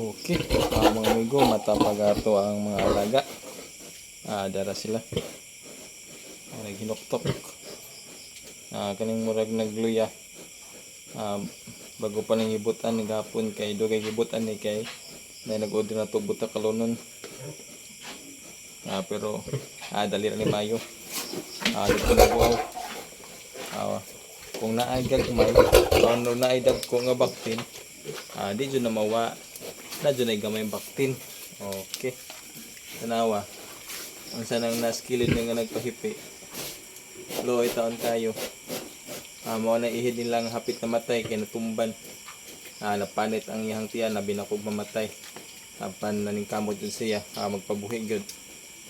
Okay, ah, mga amigo, matapag ato ang mga alaga. Ah, dara sila. Ah, naghinuktok. Ah, kaning murag nagluya. Ah, bago pa nang hibutan ni gapon kay do kay hibutan ni kay na nag-order na buta kalonon. Ah, pero ah, dali ni mayo. Ah, dito na buaw. Ah, kung naagag may ano naaidag ko nga baktin ah di dyan na mawa na dyan ay gamay baktin. Okay. Tanawa. Ang sanang naskilid nga nagpahipi. Lo ay taon tayo. Ah mo na ihid nilang hapit na matay kay natumban. Ah napanit ang iyang tiyan na binakog mamatay. Apan naning kamot dun siya. Ah, magpabuhi gyud.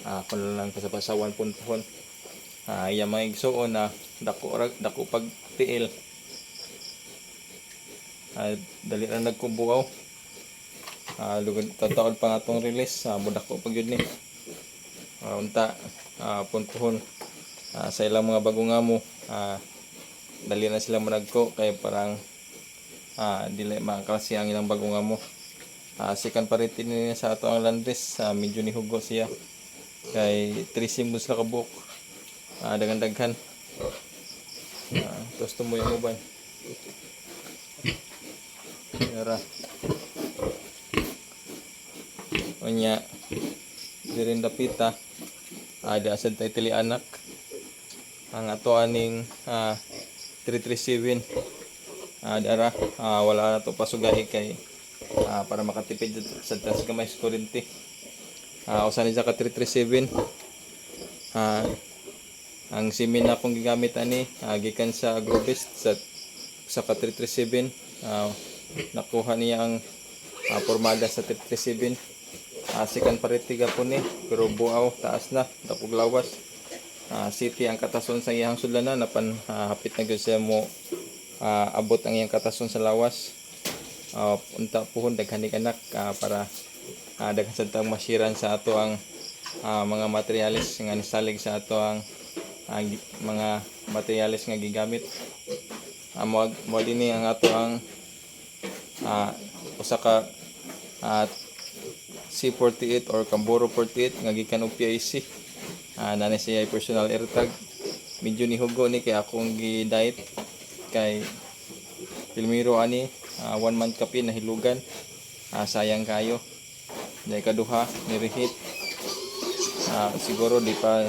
Ah kun lang kasapasawan puntuhon ah iya may igsuon na dako ra- dako pag tiil ah, dali ra nagkubuaw ah lugod tataod pa nga tong release. Ah budak ko pag yun ni. Ah, unta ah, puntuhon ah, sa ilang mga bagong amo ah, dali na sila managko. Kay parang ah, dili makaklase ang ilang bagong amo ah, sikan pa rin niya sa ato ang landres. Ah, medyo ni hugo siya. Kay trisim sa kabuk ah, dagan-daghan. Ah, tapos tumoy mo ba Yara. Onya. Dirin dapita. Ada asad tay tili anak. Ang ato aning ah, 337. Ah, dara ah, wala na to pasugahi kay ah, para makatipid sa tas gamay sa kuryente. Ah, usa ni ka 337. Ah, ang simin na akong gigamit ani ah, gikan sa Agrobest sa sa ka 337 ah, nakuha niya ang ah, pormada sa 337 ah, sikan paritiga po ni pero buaw taas na tapog lawas. Ah, city ang katason sa iyang sudlanan napan ah, hapit na gyud mo ah, abot ang iyang katason sa lawas. Ah, unta puhon daghan ni anak ah, para ah, daghan sa tang masiran sa ato ang ah, mga materialis nga nisalig sa ato ang gi- mga materialis nga gigamit. Ah, mo dinhi ang ato ang ah usa ka ah, C48 or Camboro 48 nga gikan og PIC ah nana siya personal airtag. Medyo ni hugo ni kay akong gi-diet kay Pilmiro ani. Ah, one month kapi na hilugan ah, sayang kayo. Dahil kaduha ni reheat ah, siguro di pa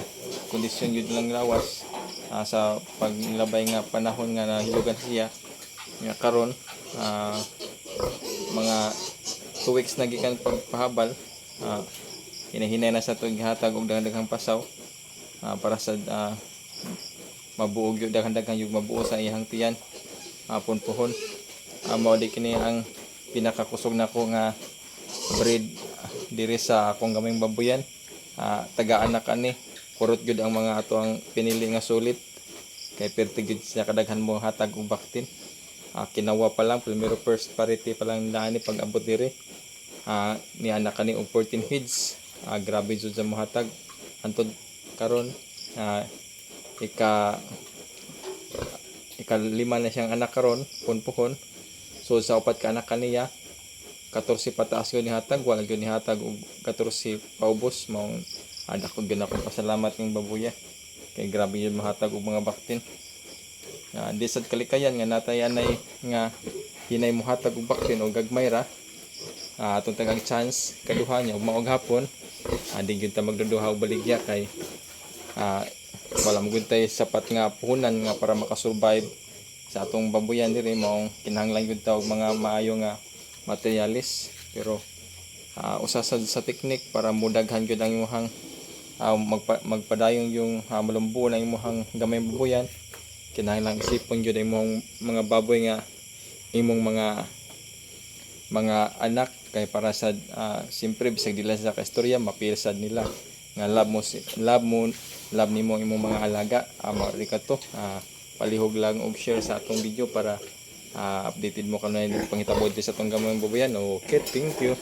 kondisyon yun lang lawas. Ah, sa paglabay nga panahon nga nahilugan siya nga karon. Ah, 2 weeks na gikan pagpahabal ah, hinahinay na sa tuig hatag og daghang pasaw. Ah, para sa ah, mabuog yung daghang yung mabuo sa iyang tiyan. Hapon pohon ah, mao kini ang pinakakusog nako nga breed diri sa akong gaming babuyan. Ah, taga-anak ani kurot gyud ang mga ato ang pinili nga sulit. Kay perti gyud siya kadaghan mo hatag og baktin ah, kinawa pa lang primero first parity pa lang na ni pag abot diri. Ah, ni anak kani og 14 heads ah, grabe jud sa mohatag antod karon ah, ika ika lima na siyang anak karon punpuhon. So sa upat ka anak kaniya 14 pataas yun ni hatag wala yun ni hatag og 14 paubos mao ada ko gyud akong pasalamat ng babuya. Kay grabe yun mahatag og mga baktin Ah, di sad kalikayan nga natay anay nga hinay mo hatag og baktin o gagmay ra. Ah, atong tagang chance kaduha niya ug maog hapon. Ah, di gyud ta magduduha og baligya kay ah, wala mo sapat nga puhunan nga para makasurvive sa atong babuyan diri. Maong kinahanglan gyud ta og mga maayo nga materialis. Pero ah, usa sa, sa teknik para mudaghan gyud ang imong ah, magpa, magpadayon yung uh, malumbo na imong gamay babuyan kinahanglan isipon gyud ang imong mga baboy nga imong mga mga anak. Kay para sa uh, simpre bisag dila sa kaistorya mapilsad nila. Nga love mo si love mo love nimo imong mga alaga. Uh, maari ka to. Ah, palihog lang og share sa atong video para ah, updated mo kanay pangitabo sa atong gamay baboyan. Okay thank you